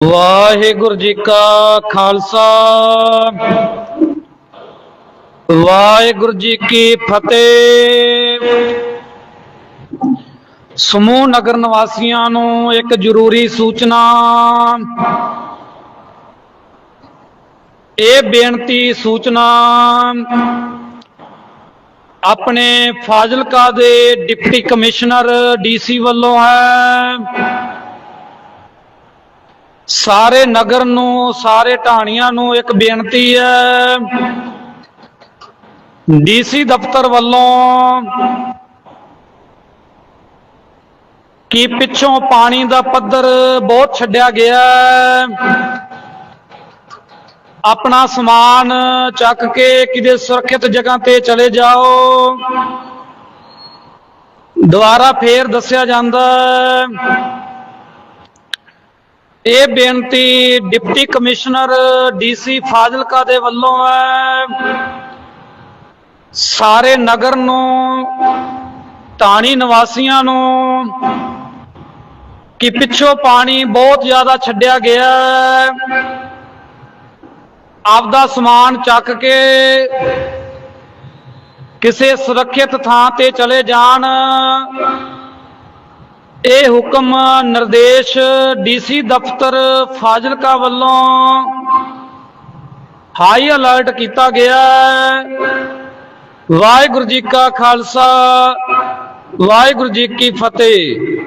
ਵਾਹਿਗੁਰੂ ਜੀ ਕਾ ਖਾਲਸਾ। ਵਾਹਿਗੁਰੂ ਜੀ ਕੀ ਫਤਿਹ। ਸਮੂਹ ਨਗਰ ਨਿਵਾਸੀਆਂ ਨੂੰ ਇੱਕ ਜ਼ਰੂਰੀ ਸੂਚਨਾ। ਇਹ ਬੇਨਤੀ ਸੂਚਨਾ, ਆਪਣੇ ਫਾਜ਼ਿਲਕਾ ਦੇ ਡਿਪਟੀ ਕਮਿਸ਼ਨਰ ਡੀਸੀ ਵੱਲੋਂ ਹੈ। ਸਾਰੇ ਨਗਰ ਨੂੰ, ਸਾਰੇ ਢਾਣੀਆਂ ਨੂੰ ਇੱਕ ਬੇਨਤੀ ਹੈ। ਡੀਸੀ ਦਫ਼ਤਰ ਵੱਲੋਂ ਕਿ ਪਿੱਛੋਂ ਪਾਣੀ ਦਾ ਪੱਧਰ ਬਹੁਤ ਛੱਡਿਆ ਗਿਆ ਆਪਣਾ ਸਮਾਨ ਚੱਕ ਕੇ ਕਿਤੇ ਸੁਰੱਖਿਅਤ ਜਗ੍ਹਾ ਤੇ ਚਲੇ ਜਾਓ। ਦੁਬਾਰਾ ਫੇਰ ਦੱਸਿਆ ਜਾਂਦਾ ਇਹ ਬੇਨਤੀ ਡਿਪਟੀ ਕਮਿਸ਼ਨਰ ਡੀਸੀ ਫਾਜ਼ਿਲਕਾ ਦੇ ਵੱਲੋਂ ਹੈ। ਸਾਰੇ ਨਗਰ ਨੂੰ ਟਾਣੀ ਨਿਵਾਸੀਆਂ ਨੂੰ ਕਿ ਪਿੱਛੋਂ ਪਾਣੀ ਬਹੁਤ ਜ਼ਿਆਦਾ ਛੱਡਿਆ ਗਿਆ ਆਪਦਾ ਸਮਾਨ ਚੱਕ ਕੇ ਕਿਸੇ ਸੁਰੱਖਿਅਤ ਥਾਂ ਤੇ ਚਲੇ ਜਾਣ। ਇਹ ਹੁਕਮ ਨਿਰਦੇਸ਼ ਡੀਸੀ ਦਫ਼ਤਰ ਫਾਜ਼ਿਲਕਾ ਵੱਲੋਂ ਹਾਈ ਅਲਰਟ ਕੀਤਾ ਗਿਆ ਹੈ। ਵਾਹਿਗੁਰੂ ਜੀ ਕਾ ਖਾਲਸਾ, ਵਾਹਿਗੁਰੂ ਜੀ ਕੀ ਫਤਿਹ।